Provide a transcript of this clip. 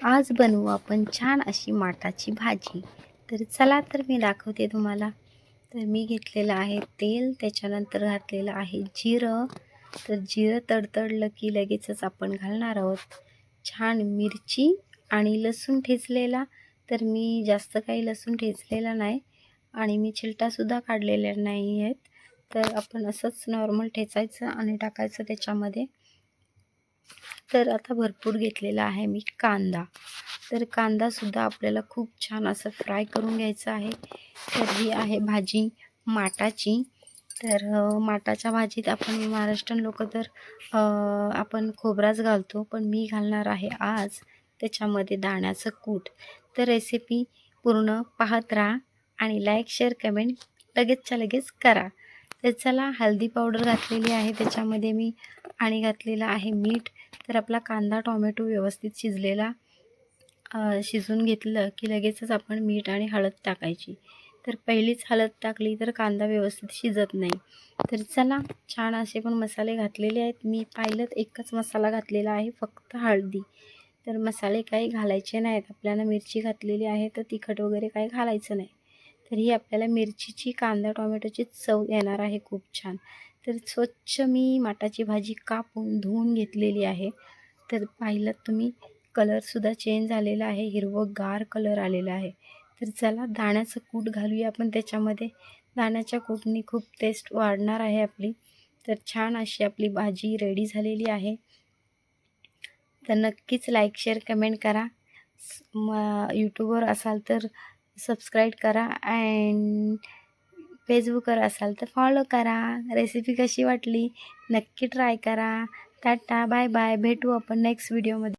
आज बनवू आपण छान अशी माटाची भाजी. तर चला तर मी दाखवते तुम्हाला. तर मी घेतलेलं आहे तेल त्याच्यानंतर घातलेलं आहे जिरं. तर जिरं तडतडलं की लगेचच आपण घालणार आहोत. छान मिरची आणि लसूण ठेचलेला. तर मी जास्त काही लसूण ठेचलेला नाही आणि मी चिलटासुद्धा काढलेल्या नाही आहेत तर आपण असंच नॉर्मल ठेचायचं आणि टाकायचं त्याच्यामध्ये. तर आता भरपूर घेतलेला आहे मी कांदा. तर कांदासुद्धा आपल्याला खूप छान असं फ्राय करून घ्यायचं आहे. तर ही आहे भाजी माटाची. तर माटाच्या भाजीत आपण महाराष्ट्रीयन लोक तर आपण खोबराच घालतो पण मी घालणार आहे आज त्याच्यामध्ये दाण्याचं कूट. तर रेसिपी पूर्ण पाहत राहा आणि लाईक शेअर कमेंट लगेचच्या लगेच करा. तर चला हळदी पावडर घातलेली आहे त्याच्यामध्ये मी आणि घातलेलं आहे मीठ. तर आपला कांदा टोमॅटो व्यवस्थित शिजलेला शिजून घेतलं की लगेचच आपण मीठ आणि हळद टाकायची. तर पहिलीच हळद टाकली तर कांदा व्यवस्थित शिजत नाही. तर चला छान असे पण मसाले घातलेले आहेत. मी पाहिलं एकच मसाला घातलेला आहे फक्त हळदी. तर मसाले काही घालायचे नाहीत. आपल्याला मिरची घातलेली आहे तर तिखट वगैरे काही घालायचं नाही. तर ही आपल्याला मिरचीची कांदा टोमॅटोची चव येणार आहे खूप छान. तर स्वच्छ मी माटाची भाजी कापून धुवून घेतलेली आहे. तर पाहिलं तुम्ही कलरसुद्धा चेंज झालेला आहे हिरवंगार कलर आलेला आहे. तर चला दाण्याचं कूट घालूया आपण त्याच्यामध्ये. दाण्याच्या कूटनी खूप टेस्ट वाढणार आहे आपली. तर छान अशी आपली भाजी रेडी झालेली आहे. तर नक्कीच लाईक शेअर कमेंट करा. स- म यूट्यूबवर असाल तर सबस्क्राईब करा अँड फेसबुकवर असाल तर फॉलो करा. रेसिपी कशी वाटली? नक्की ट्राय करा. टाटा बाय बाय भेटू आपण नेक्स्ट व्हिडिओमध्ये